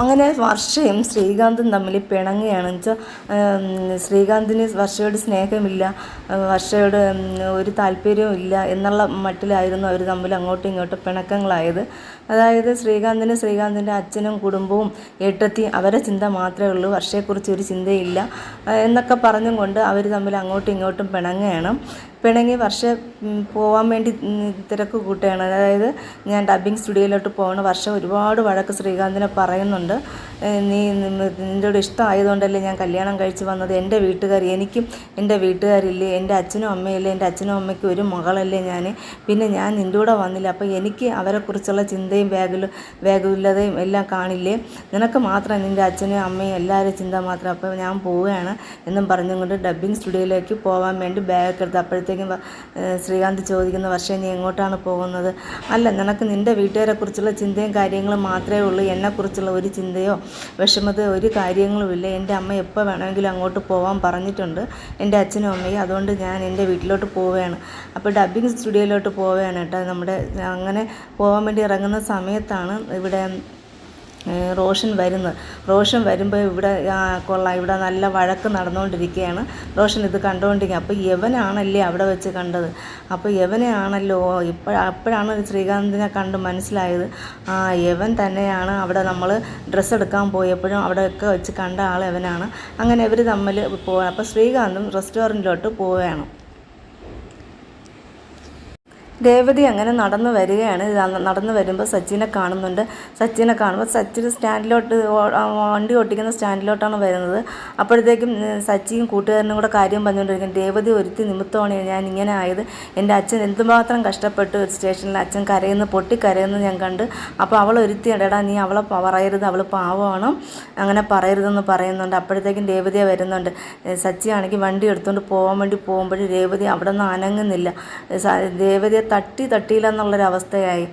അങ്ങനെ വർഷയും ശ്രീകാന്തും തമ്മിൽ പിണങ്ങുകയാണ്. വെച്ചാൽ ശ്രീകാന്തിന് വർഷയോട് സ്നേഹമില്ല വർഷയോട് ഒരു താല്പര്യവും ഇല്ല എന്നുള്ള മട്ടിലായിരുന്നു അവർ തമ്മിൽ അങ്ങോട്ടും ഇങ്ങോട്ടും പിണക്കങ്ങളായത്. അതായത് ശ്രീകാന്തിന് ശ്രീകാന്തിന്റെ അച്ഛനും കുടുംബവും ഏട്ടത്തി അവരെ ചിന്ത മാത്രമേ ഉള്ളൂ വർഷയെക്കുറിച്ച് ഒരു ചിന്തയില്ല എന്നൊക്കെ പറഞ്ഞും കൊണ്ട് അവർ തമ്മിൽ അങ്ങോട്ടും ഇങ്ങോട്ടും പിണങ്ങുകയാണ്. പിണങ്ങി വർഷം പോകാൻ വേണ്ടി തിരക്ക് കൂട്ടുകയാണ്. അതായത് ഞാൻ ഡബ്ബിംഗ് സ്റ്റുഡിയോയിലോട്ട് പോകണം വർഷം ഒരുപാട് വഴക്ക് ശ്രീകാന്തിനെ പറയുന്നുണ്ട്. നീ കൂടെ ഇഷ്ടമായതുകൊണ്ടല്ലേ ഞാൻ കല്യാണം കഴിച്ച് വന്നത്? എന്റെ വീട്ടുകാർ എനിക്കും എന്റെ വീട്ടുകാരില്ലേ എന്റെ അച്ഛനും അമ്മയില്ലേ എന്റെ അച്ഛനും അമ്മയ്ക്കും ഒരു മകളല്ലേ ഞാൻ പിന്നെ ഞാൻ നിന്റെ കൂടെ വന്നില്ല. അപ്പോൾ എനിക്ക് അവരെക്കുറിച്ചുള്ള ചിന്തയും വേഗലും വേഗമില്ലതയും എല്ലാം കാണില്ലേ? നിനക്ക് മാത്രം നിന്റെ അച്ഛനും അമ്മയും എല്ലാവരും ചിന്ത മാത്രം. അപ്പോൾ ഞാൻ പോവുകയാണ് എന്നും പറഞ്ഞുകൊണ്ട് ഡബ്ബിംഗ് സ്റ്റുഡിയോയിലേക്ക് പോകാൻ വേണ്ടി ബാഗ് എടുത്ത് അപ്പോഴത്തേക്കും ഏഹ് ശ്രീകാന്ത് ചോദിക്കുന്ന വർഷം നീ എങ്ങോട്ടാണ് പോകുന്നത്? അല്ല നിനക്ക് നിന്റെ വീട്ടുകാരെക്കുറിച്ചുള്ള ചിന്തയും കാര്യങ്ങളും മാത്രമേ ഉള്ളൂ. എന്നെക്കുറിച്ചുള്ള ഒരു ചിന്തയോ വിഷമതയോ ഒരു കാര്യങ്ങളും ഇല്ല. എന്റെ അമ്മ എപ്പോൾ വേണമെങ്കിലും അങ്ങോട്ട് പോകാൻ പറഞ്ഞിട്ടുണ്ട്. എന്റെ അച്ഛനും അമ്മയും അതുകൊണ്ട് ഞാൻ എന്റെ വീട്ടിലോട്ട് പോവുകയാണ്. അപ്പോൾ ഡബ്ബിങ് സ്റ്റുഡിയോയിലോട്ട് പോവുകയാണ് കേട്ടോ. നമ്മുടെ അങ്ങനെ പോകാൻ വേണ്ടി ഇറങ്ങുന്ന സമയത്താണ് ഇവിടെ റോഷൻ വരുന്നത് റോഷൻ വരുമ്പോൾ ഇവിടെ കൊള്ള ഇവിടെ നല്ല വഴക്ക് നടന്നുകൊണ്ടിരിക്കുകയാണ് റോഷൻ ഇത് കണ്ടുകൊണ്ടിരിക്കുക അപ്പോൾ യവനാണല്ലേ അവിടെ വെച്ച് കണ്ടത്? അപ്പോൾ യവനെയാണല്ലോ ഇപ്പോൾ അപ്പോഴാണ് ശ്രീകാന്തിനെ കണ്ട് മനസ്സിലായത്. ആ യവൻ തന്നെയാണ് അവിടെ നമ്മൾ ഡ്രസ്സ് എടുക്കാൻ പോയപ്പോഴും അവിടെയൊക്കെ വെച്ച് കണ്ട ആൾ യവനാണ്. അങ്ങനെ ഇവർ തമ്മിൽ പോവുക അപ്പോൾ ശ്രീകാന്തും റെസ്റ്റോറന്റിലോട്ട് പോവുകയാണ്. രേവതി അങ്ങനെ നടന്നു വരികയാണ്. നടന്നു വരുമ്പോൾ സച്ചിനെ കാണുന്നുണ്ട്. സച്ചിനെ കാണുമ്പോൾ സച്ചിൻ സ്റ്റാൻഡിലോട്ട് വണ്ടി ഓട്ടിക്കുന്ന സ്റ്റാൻഡിലോട്ടാണ് വരുന്നത്. അപ്പോഴത്തേക്കും സച്ചിയും കൂട്ടുകാരനും കൂടെ കാര്യം പറഞ്ഞുകൊണ്ടിരിക്കും രേവതി ഒരുത്തി നിമിത്തമാണ് ഞാൻ ഇങ്ങനെ ആയത്. എന്റെ അച്ഛൻ എന്തുമാത്രം കഷ്ടപ്പെട്ടു സ്റ്റേഷനിൽ അച്ഛൻ കരയുന്ന പൊട്ടി കരയുന്നത് ഞാൻ കണ്ട്. അപ്പോൾ അവൾ ഒരുത്തി ഇടടാ നീ അവളെ പറയരുത്. അവൾ പാവമാണ്. അങ്ങനെ പറയരുതെന്ന് പറയുന്നുണ്ട്. അപ്പോഴത്തേക്കും രേവതിയെ വരുന്നുണ്ട്. സച്ചി സച്ചിയാണെങ്കിൽ വണ്ടി എടുത്തുകൊണ്ട് പോകാൻ വേണ്ടി പോകുമ്പോഴും രേവതി അവിടെ നിന്ന് അനങ്ങുന്നില്ല രേവതിയെ തട്ടി തട്ടിയില്ല എന്നുള്ളൊരവസ്ഥയായി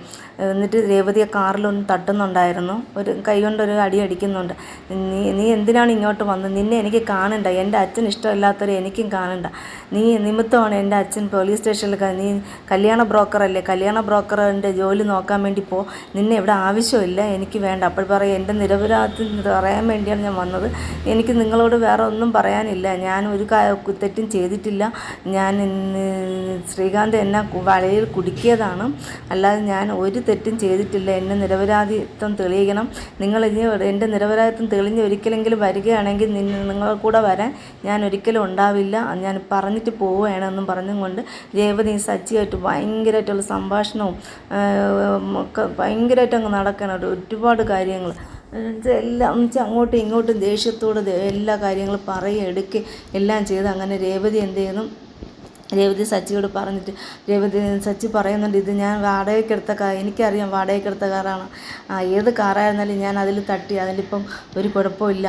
എന്നിട്ട് രേവതിയെ കാറിലൊന്ന് തട്ടുന്നുണ്ടായിരുന്നു. ഒരു കൈ കൊണ്ടൊരു അടി അടിക്കുന്നുണ്ട്. നീ നീ എന്തിനാണ് ഇങ്ങോട്ട് വന്നത്? നിന്നെ എനിക്ക് കാണണ്ട. എന്റെ അച്ഛൻ ഇഷ്ടമില്ലാത്തവരെ എനിക്കും കാണണ്ട. നീ നിമിത്തമാണ് എന്റെ അച്ഛൻ പോലീസ് സ്റ്റേഷനിൽ നീ കല്യാണ ബ്രോക്കറല്ലേ? കല്യാണ ബ്രോക്കറിന്റെ ജോലി നോക്കാൻ വേണ്ടി പോ. നിന്നെ ഇവിടെ ആവശ്യമില്ല. എനിക്ക് വേണ്ട. അപ്പോൾ പറയും എന്റെ നിരപരാധത്തിൽ പറയാൻ വേണ്ടിയാണ് ഞാൻ വന്നത്. എനിക്ക് നിങ്ങളോട് വേറെ ഒന്നും പറയാനില്ല. ഞാൻ ഒരു തെറ്റും ചെയ്തിട്ടില്ല. ഞാൻ ശ്രീകാന്ത് എന്നെ വളയിൽ കുടുക്കിയതാണ്. അല്ലാതെ ഞാൻ ഒരു തെറ്റും ചെയ്തിട്ടില്ല. എന്നെ നിരപരാധിത്വം തെളിയിക്കണം. നിങ്ങൾ ഇനി എന്റെ നിരപരാധിത്വം തെളിഞ്ഞ് ഒരിക്കലെങ്കിലും വരികയാണെങ്കിൽ നിങ്ങളുടെ കൂടെ വരാൻ ഞാൻ ഒരിക്കലും ഉണ്ടാവില്ല. ഞാൻ പറഞ്ഞിട്ട് പോവുകയാണെന്നും പറഞ്ഞും കൊണ്ട് രേവതി സച്ചിയായിട്ട് ഭയങ്കരമായിട്ടുള്ള സംഭാഷണവും ഒക്കെ ഭയങ്കരമായിട്ട് അങ്ങ് നടക്കണം ഒരു- ഒരുപാട് കാര്യങ്ങൾ. എല്ലാം അങ്ങോട്ടും ഇങ്ങോട്ടും ദേഷ്യത്തോട് എല്ലാ കാര്യങ്ങളും പറയുക എടുക്കുക എല്ലാം ചെയ്ത് അങ്ങനെ രേവതി എന്ത് ചെയ്യുന്നു? രേവതി സച്ചിയോട് പറഞ്ഞിട്ട് രേവതി സച്ചി പറയുന്നുണ്ട് ഇത് ഞാൻ വാടകയ്ക്കെടുത്ത കാർ എനിക്കറിയാം വാടകയ്ക്കെടുത്ത കാറാണ്. ഏത് കാറായിരുന്നാലും ഞാൻ അതിൽ തട്ടി അതിലിപ്പം ഒരു കുഴപ്പമില്ല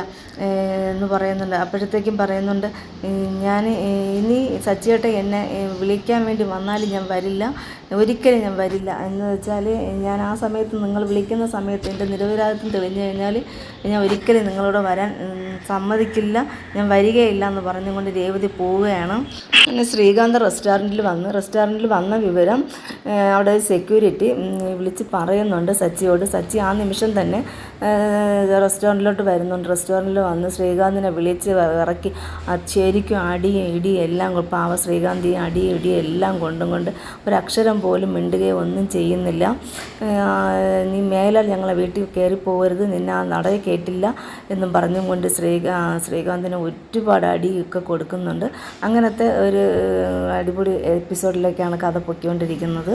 എന്ന് പറയുന്നുണ്ട്. അപ്പോഴത്തേക്കും പറയുന്നുണ്ട് ഞാൻ ഇനി സച്ചിയേട്ട എന്നെ വിളിക്കാൻ വേണ്ടി വന്നാലും ഞാൻ വരില്ല. ഒരിക്കലും ഞാൻ വരില്ല. എന്ന് വെച്ചാൽ ഞാൻ ആ സമയത്ത് നിങ്ങൾ വിളിക്കുന്ന സമയത്ത് എന്റെ നിരപരാധിത്വം തെളിഞ്ഞു കഴിഞ്ഞാൽ ഞാൻ ഒരിക്കലും നിങ്ങളോട് വരാൻ സമ്മതിക്കില്ല. ഞാൻ വരികയില്ല എന്ന് പറഞ്ഞുകൊണ്ട് രേവതി പോവുകയാണ്. പിന്നെ ശ്രീകാന്ത് റെസ്റ്റോറന്റിൽ വന്ന് റെസ്റ്റോറന്റിൽ വന്ന വിവരം അവിടെ സെക്യൂരിറ്റി വിളിച്ച് പറയുന്നുണ്ട് സച്ചിയോട്. സച്ചി ആ നിമിഷം തന്നെ റെസ്റ്റോറന്റിലോട്ട് വരുന്നുണ്ട്. റെസ്റ്റോറന്റിൽ വന്ന് ശ്രീകാന്തിനെ വിളിച്ച് ഇറക്കി. ശരിക്കും അടിയും ഇടിയും എല്ലാം പാവ ശ്രീകാന്തി അടിയും ഇടിയും എല്ലാം കൊണ്ടും കൊണ്ട് ഒരക്ഷരം പോലും മിണ്ടുകയോ ഒന്നും ചെയ്യുന്നില്ല. നീ മേലാൽ ഞങ്ങളെ വീട്ടിൽ കയറി പോകരുത്. നിന്നെ ആ നടയെ കേട്ടില്ല എന്നും പറഞ്ഞും കൊണ്ട് ശ്രീകാ ശ്രീകാന്തിന് ഒരുപാട് അടിയൊക്കെ കൊടുക്കുന്നുണ്ട്. അങ്ങനത്തെ ഒരു അടിപൊളി എപ്പിസോഡിലേക്കാണ് കഥ പൊയ്ക്കൊണ്ടിരിക്കുന്നത്.